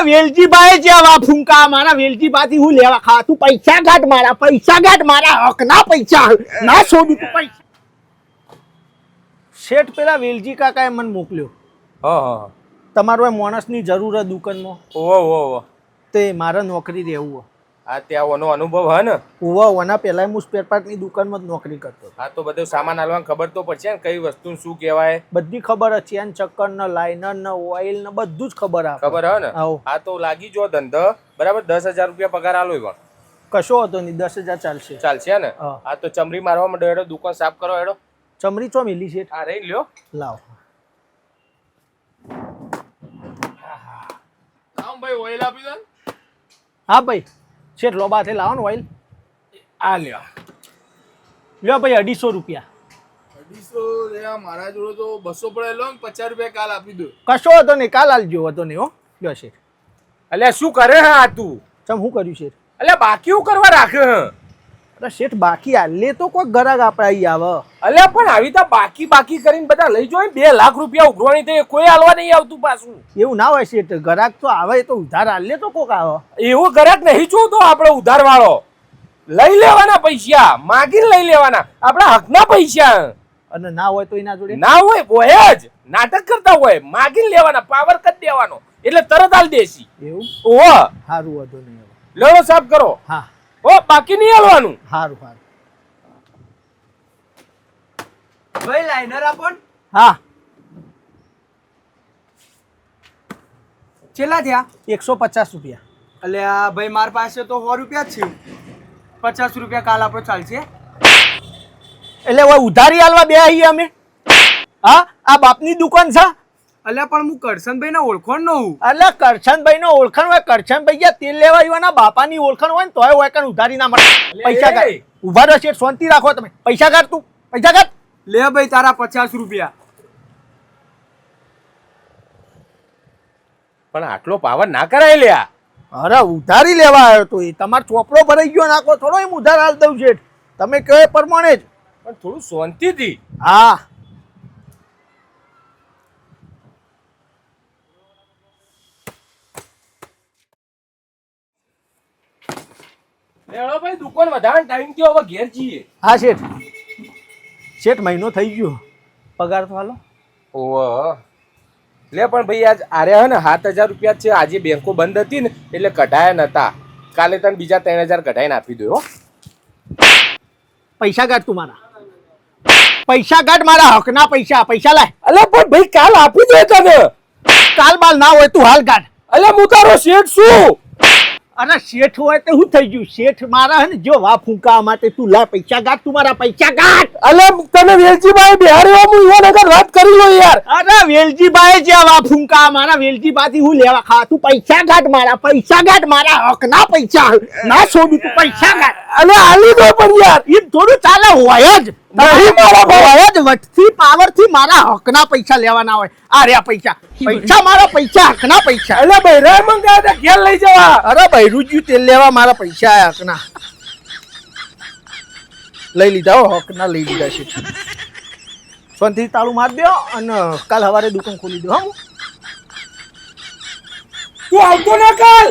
મારા વેલજીભાઈ જે આવા ફૂંકા મારા વેલજીભાઈ હું લેવા ખા તું પૈસા ઘાટ મારા પૈસા ઘાટ મારા હક ના પૈસા ના છોડી તું પૈસા. શેઠ પેલા વેલજી કાકાએ મને મોકલ્યો. હા હા તમારો એ માણસની જરૂર હે દુકાનમાં? ઓવો તે મારે નોકરી રહેવું. આ ત્યાં ઓનો અનુભવ હે ને. હોવા હોવાના પહેલા હું સ્પેર પાર્ટની દુકાનમાં જ નોકરી કરતો હા તો બધું સામાન હાલવાનું ખબર તો પડશે ને કઈ વસ્તુ શું કહેવાય. બધી ખબર છે ચેન ચક્કર ને લાઇનર ને ઓઇલ ને બધું જ ખબર આ ખબર હે ને? હા આ તો લાગી જો ધંધો. બરાબર દસ હજાર રૂપિયા પગાર આલો પણ કશો હતો નહીં દસ હજાર ચાલશે. ચાલશે ને? હા. આ તો ચમરી મારવા માંડો એડો દુકાન સાફ કરો એડો ચમરી ચો મિલી છે? હા રહી લ્યો. લાવ. ભાઈ ઓઇલ આપી દે હા ભાઈ. શેઠ લોબાથી લાવો ને ઓઇલ આ લ્યો. લ્યો ભાઈ અઢીસો રૂપિયા. અઢીસો લેવા મારા જોડે તો બસો પડે લો ને પચાસ રૂપિયા કાલ આપી દો. કશો હતો નહીં કાલ આલજો હતો નહીં હો. લ્યો શેઠ. અલ્યા શું કરે હા આ તું? ચમ શું કર્યું શેઠ? એટલે બાકી શું કરવા રાખ્યો હે? અરે શેઠ બાકી આલે તો કોઈ ગરાગ આપણે અહીં આવે. અલે પણ આવી તો બાકી બાકી કરીને બધા લઈ જોય બે લાખ રૂપિયા ઉઘરવાની થઈ કોઈ હાલવા નહીં આવતું પાછું. એવું ના હોય શેઠ ગરાગ તો આવે તો ઉધાર આલે તો કોક આવે. એવો ગરાક નહીં જોતો આપણે ઉધાર વાળો લઈ લેવાના પૈસા માગીને લઈ લેવાના. આપણા હકના પૈસા. અને ના હોય તો એના જોડે? ના હોય હોય જ. નાટક કરતા હોય માગીને લેવાના પાવર કરી દેવાનો. એટલે તરત આલ દેશી. એવું? ઓહ. સારું વધુ નહીં લડો લેડો સાફ કરો. હા. ઓ બાકી નહીં હાલવાનું? સારું સારું ભાઈ લાઈનર આપો. હા. કેટલા થયા? એકસો પચાસ રૂપિયા. એટલે આ ભાઈ મારી પાસે તો સો રૂપિયા જ છે. પચાસ રૂપિયા કાલ આપો ચાલશે. એટલે હવે ઉધારી આલવા બે આવીએ અમે. હા આ બાપની દુકાન છે. અલ્યા પણ હું કરશનભાઈ ને ઓળખણ નો હું અલ્યા કરશનભાઈ નો ઓળખણ હોય કરશનભાઈ ગયા તેલ લેવા આવ્યો ના બાપા ની ઓળખણ હોય ને તોય હોય કાન ઉધારી ના મળે. પૈસા કાઢ ઊભા રહો શેઠ શાંતિ રાખો તમે. પૈસા કાઢ તું પૈસા કાઢ લે ભાઈ તારા પચાસ રૂપિયા. પણ આટલો પાવર ના કરાય લ્યા અરે ઉધારી લેવા આવ્યો તો એ. તમારો ચોપડો ભરાઈ ગયો નાખો થોડો એમ ઉધાર હાલ દઉં શેઠ. તમે કહો એ પ્રમાણે જ. પણ થોડું શાંતિથી. હા. લેડો ભાઈ દુકાન વધારે ટાઈમ થયો હવે ઘેર જઈએ હા શેઠ. શેઠ મહિનો થઈ ગયો. પગાર તો હાલો. ઓહ. લે પણ ભાઈ આજ આર્યા હે ને સાત હજાર રૂપિયા છે. આજે બેંકો બંધ હતી ને એટલે કઢાયા નતા. કાલે તને બીજા ત્રણ હજાર કઢાઈને આપી દો હો. પૈસા કાઢ તું મારા. પૈસા કાઢ મારા હકના પૈસા પૈસા લાય. અલે પણ ભાઈ કાલ આપી દે તને. કાલ બાલ ના હોય તું હાલ કાઢ. અલે હું તારો શેઠ છું અરે શેઠ હોય તો શું થઈ ગયું? શેઠ મારા ને જો વા ફૂંકા માટે તું લા પૈસા ગાટ તું મારા પૈસા ગાટ અલે તને વેલજીભાઈ બિહારી હું યાર અગર વાત કરી લો યાર. અરે વેલજીભાઈ જે વા ફૂંકા મારા વેલજીભાઈ હું લેવા ખા તું પૈસા ગાટ મારા પૈસા ગાટ મારા હકના પૈસા. ના છોડું તું પૈસા ગાટ અલે આલી દો પણ યાર. એમ થોડું ચાલે હોય જ. નહીં મારા ભાઈ. જ વટથી પાવર મારા હકના પૈસા લેવાના હોય. આ રહ્યા પૈસા. પૈસા મારા પૈસા હકના પૈસા. અલે બૈરા મંગાવ્યા તા ઘેર લઈ જવા. અરે બૈરુજી તેલ લેવા મારા પૈસા આયા હકના. લઈ લીધા હો હકના લઈ લીધા છે શાંતિ તાળું માર દો અને કાલ સવારે દુકાન ખોલી દો હું. તું આવતો ના કાલ?